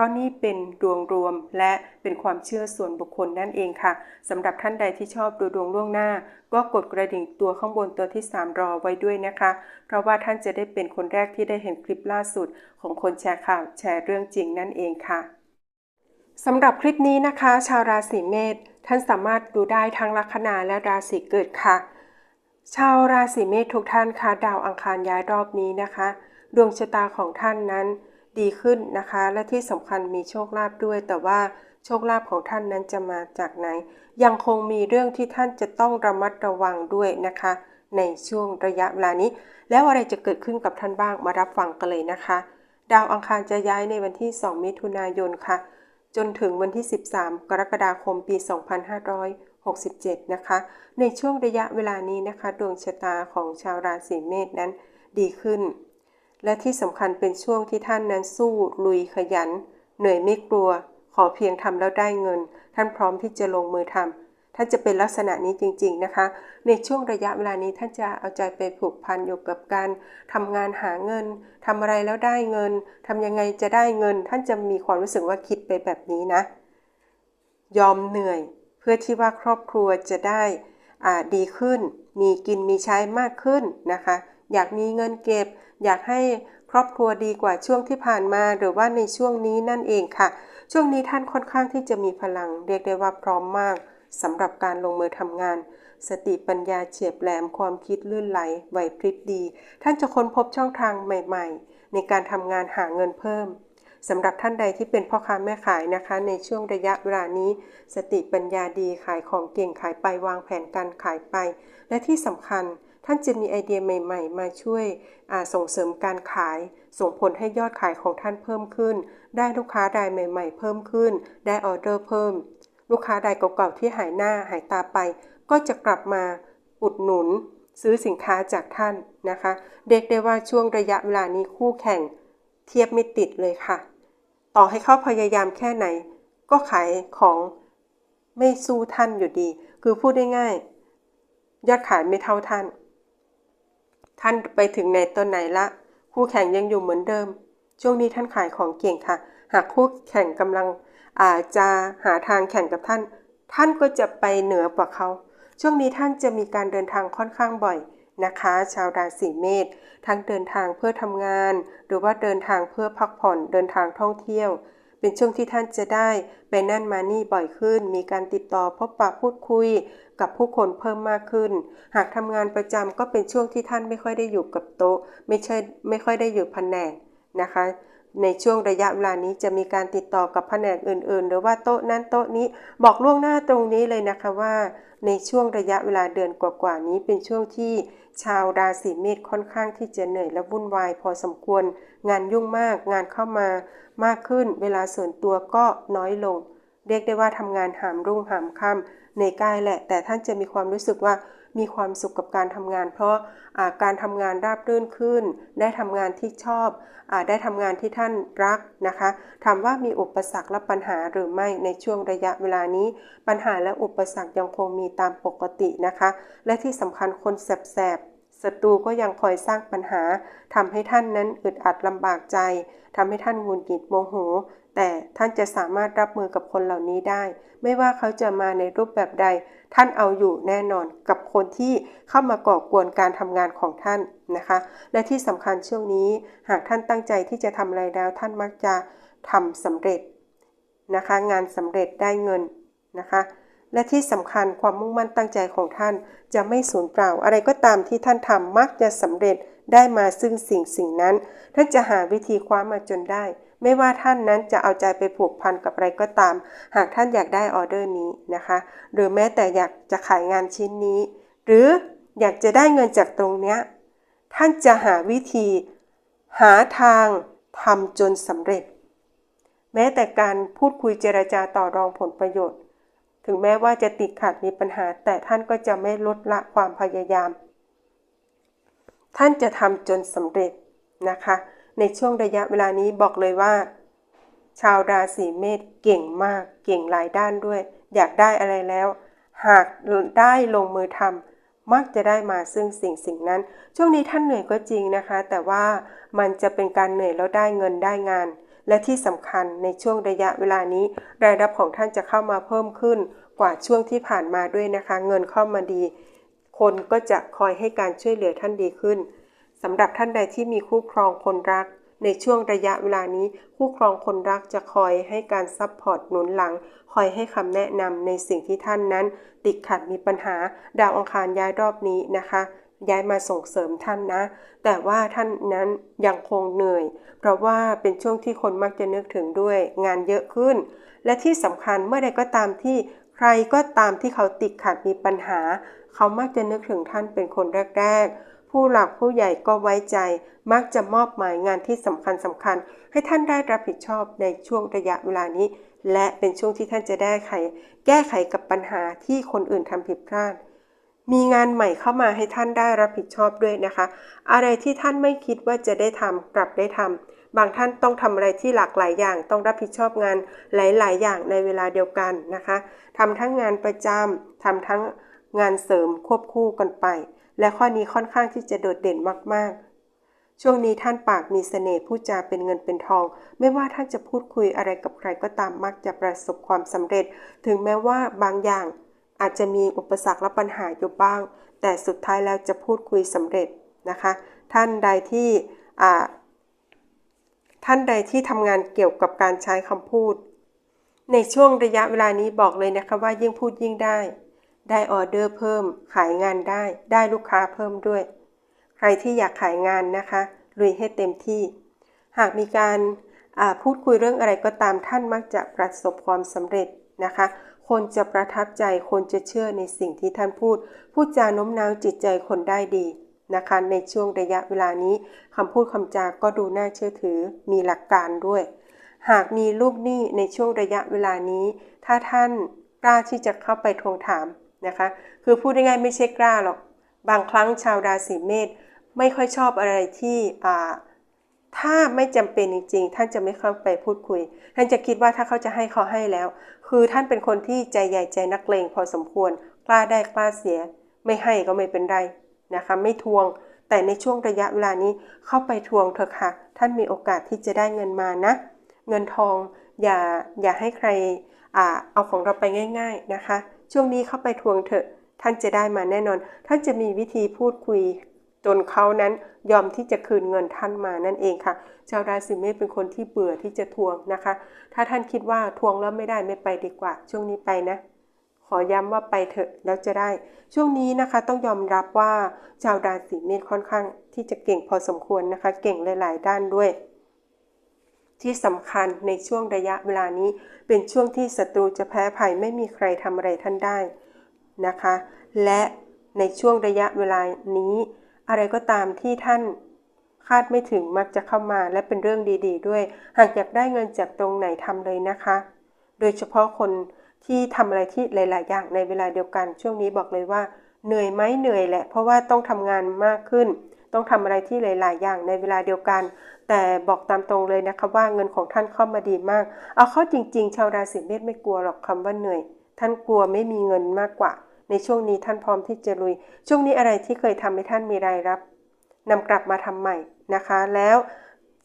ราะนี่เป็นดวงรวมและเป็นความเชื่อส่วนบุคคลนั่นเองค่ะสำหรับท่านใดที่ชอบดูดวงล่วงหน้า ก็กดกระดิ่งตัวข้างบนตัวที่ 3 รอไว้ด้วยนะคะ เพราะว่าท่านจะได้เป็นคนแรกที่ได้เห็นคลิปล่าสุด ของคนแชร์ข่าวแชร์เรื่องจริงนั่นเองค่ะสำหรับคลิปนี้นะคะ ชาวราศีเมษท่านสามารถดูได้ทั้งลัคนาและราศีเกิดค่ะ ชาวราศีเมษทุกท่านคะดาวอังคารย้ายรอบนี้นะคะ ดวงชะตาของท่านนั้น ดีขึ้นนะคะ และที่สำคัญมีโชคลาภด้วย แต่ว่าโชคลาภของท่านนั้นจะมาจากไหน ยังคงมีเรื่องที่ท่านจะต้องระมัดระวังด้วยนะคะ ในช่วงระยะเวลานี้ แล้วอะไรจะเกิดขึ้นกับท่านบ้างมารับฟังกันเลยนะคะ ดาวอังคารจะย้ายในวันที่ 2 มิถุนายนค่ะ จนถึงวันที่ 13 กรกฎาคมปี 2567 นะคะ ในช่วงระยะเวลานี้นะคะ ดวงชะตาของชาวราศีเมษนั้นดีขึ้น และที่สำคัญเป็นช่วงที่ท่านนั้นสู้ ลุยขยัน เหนื่อยไม่กลัว ขอเพียงทำแล้วได้เงิน ท่านพร้อมที่จะลงมือทำท่านจะเป็นลักษณะนี้จริง ๆนะคะ ในช่วงระยะเวลานี้ท่านจะเอาใจไปผูกพันอยู่กับการทำงานหาเงินทำอะไรแล้วได้เงินทำยังไงจะได้เงิน ท่านจะมีความรู้สึกว่าคิดไปแบบนี้นะ ยอมเหนื่อย เพื่อที่ว่าครอบครัวจะได้ดีขึ้น มีกินมีใช้มากขึ้นนะคะ อยากมีเงินเก็บ อยากให้ครอบครัวดีกว่าช่วงที่ผ่านมาหรือว่าในช่วงนี้นั่นเองค่ะ ช่วงนี้ท่านค่อนข้างที่จะมีพลัง เรียกได้ว่าพร้อมมากสำหรับการลงมือทำงาน สติปัญญาเฉียบแหลมความคิดลื่นไหลไหวพริบดี ท่านจะค้นพบช่องทางใหม่ ๆ ในการทำงานหาเงินเพิ่มสำหรับท่านใดที่เป็นพ่อค้าแม่ขายนะคะ ในช่วงระยะเวลานี้ สติปัญญาดีขายของเก่งขายไปวางแผนการขายไป และที่สำคัญ ท่านจะมีไอเดียใหม่ๆ มาช่วยส่งเสริมการขาย ส่งผลให้ยอดขายของท่านเพิ่มขึ้น ได้ลูกค้ารายใหม่ ๆ เพิ่มขึ้น ได้ออเดอร์เพิ่ม ลูกค้ารายเก่าๆที่หายหน้าหายตาไป ก็จะกลับมาอุดหนุน ซื้อสินค้าจากท่านนะคะเรียกได้ว่าช่วงระยะเวลานี้คู่แข่ง เทียบไม่ติดเลยค่ะ ต่อให้เขาพยายามแค่ไหน ก็ขายของไม่สู้ท่านอยู่ดี คือพูดได้ง่ายยอดขายไม่เท่าท่าน ท่านไปถึงในต้นไหนละ คู่แข่งยังอยู่เหมือนเดิม ช่วงนี้ท่านขายของเก่งค่ะ หากคู่แข่งกำลังอาจจะหาทางแข่งกับท่าน ท่านก็จะไปเหนือกว่าเขา ช่วงนี้ท่านจะมีการเดินทางค่อนข้างบ่อยนะคะ ชาวราศีเมษทั้งเดินทางเพื่อทำงาน หรือว่าเดินทางเพื่อพักผ่อนเดินทางท่องเที่ยว เป็นช่วงที่ท่านจะได้ไปนั่นมานี่บ่อยขึ้น มีการติดต่อพบปะพูดคุยกับผู้คนเพิ่มมากขึ้น หากทำงานประจำก็เป็นช่วงที่ท่านไม่ค่อยได้อยู่กับโต๊ะ ไม่ใช่ไม่ค่อยได้อยู่แผนกนะคะ ในช่วงระยะเวลานี้จะมีการติดต่อกับแผนกอื่น ๆ หรือว่าโต๊ะนั้นโต๊ะนี้บอกล่วงหน้าตรงนี้เลยนะคะว่า ในช่วงระยะเวลาเดือนกว่าๆนี้เป็นช่วงที่ชาวราศีเมษค่อนข้างที่จะเหนื่อยและวุ่นวายพอสมควร งานยุ่งมาก งานเข้ามามากขึ้น เวลาส่วนตัวก็น้อยลง เรียกได้ว่าทำงานหามรุ่งหามค่ำในกายแหละ แต่ท่านจะมีความรู้สึกว่า มีความสุขกับการทำงาน เพราะาการทำงานราบรื่นขึ้น ได้ทำงานที่ชอบอได้ทำงานที่ท่านรักนะคะถามว่ามีอุปสรรคและปัญหาหรือไม่ในช่วงระยะเวลานี้ ปัญหาและอุปสรรคยังคงมีตามปกตินะคะ และที่สำคัญคนแสบศัตรูก็ยังคอยสร้างปัญหาทำให้ท่านนั้นอึดอัดลำบากใจทำให้ท่านงุนหงิดโมโหแต่ท่านจะสามารถรับมือกับคนเหล่านี้ได้ ไม่ว่าเขาจะมาในรูปแบบใด ท่านเอาอยู่แน่นอนกับคนที่เข้ามาก่อกวนการทำงานของท่านนะคะ และที่สำคัญช่วงนี้ หากท่านตั้งใจที่จะทำอะไรแล้ว ท่านมักจะทำสำเร็จนะคะ งานสำเร็จได้เงินนะคะและที่สำคัญความมุ่งมั่นตั้งใจของท่านจะไม่สูญเปล่า อะไรก็ตามที่ท่านทำมักจะสำเร็จ ได้มาซึ่งสิ่งสิ่งนั้น ท่านจะหาวิธีคว้ามาจนได้ ไม่ว่าท่านนั้นจะเอาใจไปผูกพันกับอะไรก็ตาม หากท่านอยากได้ออเดอร์นี้นะคะ หรือแม้แต่อยากจะขายงานชิ้นนี้ หรืออยากจะได้เงินจากตรงเนี้ยท่านจะหาวิธี หาทางทำจนสำเร็จ แม้แต่การพูดคุยเจรจาต่อรองผลประโยชน์ ถึงแม้ว่าจะติดขัดมีปัญหา แต่ท่านก็จะไม่ลดละความพยายาม ท่านจะทำจนสำเร็จนะคะ ในช่วงระยะเวลานี้บอกเลยว่า ชาวราศีเมษเก่งมาก เก่งหลายด้านด้วย อยากได้อะไรแล้ว หากได้ลงมือทำมักจะได้มาซึ่งสิ่งสิ่งนั้น ช่วงนี้ท่านเหนื่อยก็จริงนะคะ แต่ว่ามันจะเป็นการเหนื่อยแล้วได้เงินได้งาน และที่สำคัญในช่วงระยะเวลานี้ รายรับของท่านจะเข้ามาเพิ่มขึ้นกว่าช่วงที่ผ่านมาด้วยนะคะ เงินเข้ามาดี คนก็จะคอยให้การช่วยเหลือท่านดีขึ้นสำหรับท่านใดที่มีคู่ครองคนรัก ในช่วงระยะเวลานี้ คู่ครองคนรักจะคอยให้การซัพพอร์ตหนุนหลัง คอยให้คำแนะนำในสิ่งที่ท่านนั้น ติดขัดมีปัญหา ดาวอังคารย้ายรอบนี้นะคะย้ายมาส่งเสริมท่านนะ แต่ว่าท่านนั้นยังคงเหนื่อย เพราะว่าเป็นช่วงที่คนมักจะนึกถึงด้วยงานเยอะขึ้น และที่สำคัญเมื่อใดก็ตามที่ ใครก็ตามที่เขาติดขัดมีปัญหา เขามักจะนึกถึงท่านเป็นคนแรก ๆ ผู้หลักผู้ใหญ่ก็ไว้ใจ มักจะมอบหมายงานที่สำคัญสำคัญ ให้ท่านได้รับผิดชอบในช่วงระยะเวลานี้ และเป็นช่วงที่ท่านจะได้ไข แก้ไขกับปัญหาที่คนอื่นทำผิดพลาดมีงานใหม่เข้ามาให้ท่านได้รับผิดชอบด้วยนะคะ อะไรที่ท่านไม่คิดว่าจะได้ทำกลับได้ทำ บางท่านต้องทำอะไรที่หลากหลายอย่าง ต้องรับผิดชอบงานหลาย ๆ อย่างในเวลาเดียวกันนะคะทำทั้งงานประจำทำทั้งงานเสริมควบคู่กันไป และข้อนี้ค่อนข้างที่จะโดดเด่นมาก ๆช่วงนี้ท่านปากมีเสน่ห์พูดจาเป็นเงินเป็นทอง ไม่ว่าท่านจะพูดคุยอะไรกับใครก็ตามมักจะประสบความสำเร็จ ถึงแม้ว่าบางอย่างอาจจะมีอุปสรรคและปัญหาอยู่บ้าง แต่สุดท้ายแล้วจะพูดคุยสำเร็จนะคะ ท่านใดที่ ท่านใดที่ทำงานเกี่ยวกับการใช้คำพูด ในช่วงระยะเวลานี้บอกเลยนะคะว่ายิ่งพูดยิ่งได้ ได้ออเดอร์เพิ่ม ขายงานได้ ได้ลูกค้าเพิ่มด้วย ใครที่อยากขายงานนะคะลุยให้เต็มที่ หากมีการพูดคุยเรื่องอะไรก็ตามท่านมักจะประสบความสำเร็จนะคะ คนจะประทับใจ คนจะเชื่อในสิ่งที่ท่านพูด พูดจาโน้มน้าวจิตใจคนได้ดี นะคะ ในช่วงระยะเวลานี้คำพูดคำจาก็ดูน่าเชื่อถือมีหลักการด้วย หากมีลูกหนี้ในช่วงระยะเวลานี้ ถ้าท่านกล้าที่จะเข้าไปทวงถามนะคะ คือพูดง่ายๆไม่ใช่กล้าหรอก บางครั้งชาวราศีเมษไม่ค่อยชอบอะไรที่อ่าถ้าไม่จำเป็นจริงๆ ท่านจะไม่เข้าไปพูดคุย ท่านจะคิดว่าถ้าเขาจะให้เขาให้แล้ว คือท่านเป็นคนที่ใจใหญ่ใจนักเลงพอสมควร กล้าได้กล้าเสีย ไม่ให้ก็ไม่เป็นไร นะคะไม่ทวง แต่ในช่วงระยะเวลานี้เข้าไปทวงเถอะค่ะ ท่านมีโอกาสที่จะได้เงินมานะ เงินทองอย่าอย่าให้ใครอเอาของเราไปง่าย ๆนะคะ ช่วงนี้เข้าไปทวงเถอะ ท่านจะได้มาแน่นอน ท่านจะมีวิธีพูดคุยจนเขานั้นยอมที่จะคืนเงินท่านมานั่นเองค่ะ ชาวราศีเมษเป็นคนที่เบื่อที่จะทวงนะคะ ถ้าท่านคิดว่าทวงแล้วไม่ได้ไม่ไปดีกว่า ช่วงนี้ไปนะ ขอย้ำว่าไปเถอะแล้วจะได้ ช่วงนี้นะคะต้องยอมรับว่าชาวราศีเมษค่อนข้างที่จะเก่งพอสมควรนะคะ เก่งหลาย ๆ ด้านด้วย ที่สำคัญในช่วงระยะเวลานี้ เป็นช่วงที่ศัตรูจะแพ้ภัยไม่มีใครทำอะไรท่านได้นะคะ และในช่วงระยะเวลานี้ อะไรก็ตามที่ท่านคาดไม่ถึงมักจะเข้ามาและเป็นเรื่องดี ๆ ด้วย หากอยากได้เงินจากตรงไหนทำเลยนะคะ โดยเฉพาะคน ที่ทำอะไรที่หลาย ๆ อย่างในเวลาเดียวกัน ช่วงนี้บอกเลยว่าเหนื่อยไหมเหนื่อยแหละ เพราะว่าต้องทำงานมากขึ้น ต้องทำอะไรที่หลาย ๆ อย่างในเวลาเดียวกัน แต่บอกตามตรงเลยนะคะว่าเงินของท่านเข้ามาดีมาก เอาเข้าจริง ๆ ชาวราศีเมษไม่กลัวหรอกคำว่าเหนื่อย ท่านกลัวไม่มีเงินมากกว่า ในช่วงนี้ท่านพร้อมที่จะลุย ช่วงนี้อะไรที่เคยทำให้ท่านมีรายรับนำกลับมาทำใหม่นะคะ แล้ว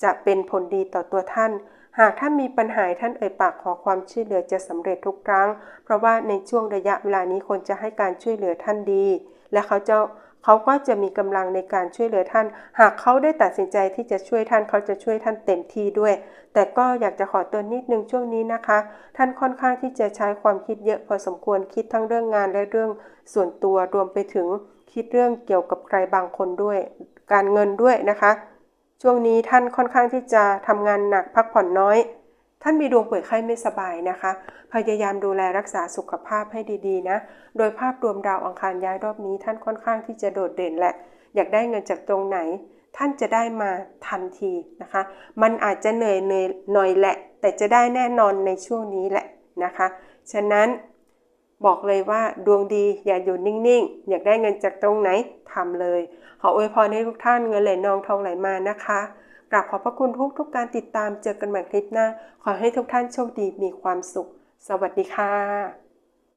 จะเป็นผลดีต่อตัวท่าน หากท่านมีปัญหาท่านเอ่ยปากขอความช่วยเหลือจะสำเร็จทุกครั้ง เพราะว่าในช่วงระยะเวลานี้คนจะให้การช่วยเหลือท่านดี และเขาจะเขาก็จะมีกำลังในการช่วยเหลือท่าน หากเขาได้ตัดสินใจที่จะช่วยท่านเขาจะช่วยท่านเต็มที่ด้วย แต่ก็อยากจะขอเตือนนิดนึงช่วงนี้นะคะ ท่านค่อนข้างที่จะใช้ความคิดเยอะพอสมควรคิดทั้งเรื่องงานและเรื่องส่วนตัวรวมไปถึงคิดเรื่องเกี่ยวกับใครบางคนด้วย การเงินด้วยนะคะ ช่วงนี้ท่านค่อนข้างที่จะทำงานหนักพักผ่อนน้อย ท่านมีดวงป่วยไข้ไม่สบายนะคะ พยายามดูแลรักษาสุขภาพให้ดีๆนะ โดยภาพรวมดาวอังคารย้ายรอบนี้ ท่านค่อนข้างที่จะโดดเด่นแหละ อยากได้เงินจากตรงไหน ท่านจะได้มาทันทีนะคะ มันอาจจะเหนื่อยเหนื่อยหน่อยแหละ แต่จะได้แน่นอนในช่วงนี้แหละนะคะ ฉะนั้น บอกเลยว่าดวงดีอย่าอยู่นิ่งๆ อยากได้เงินจากตรงไหนทำเลย ขออวยพรให้ทุกท่านเงินไหลนองทองไหลมานะคะกราบขอบพระคุณทุกทุกการติดตามเจอกันใหม่คลิปหน้า ขอให้ทุกท่านโชคดีมีความสุข สวัสดีค่ะ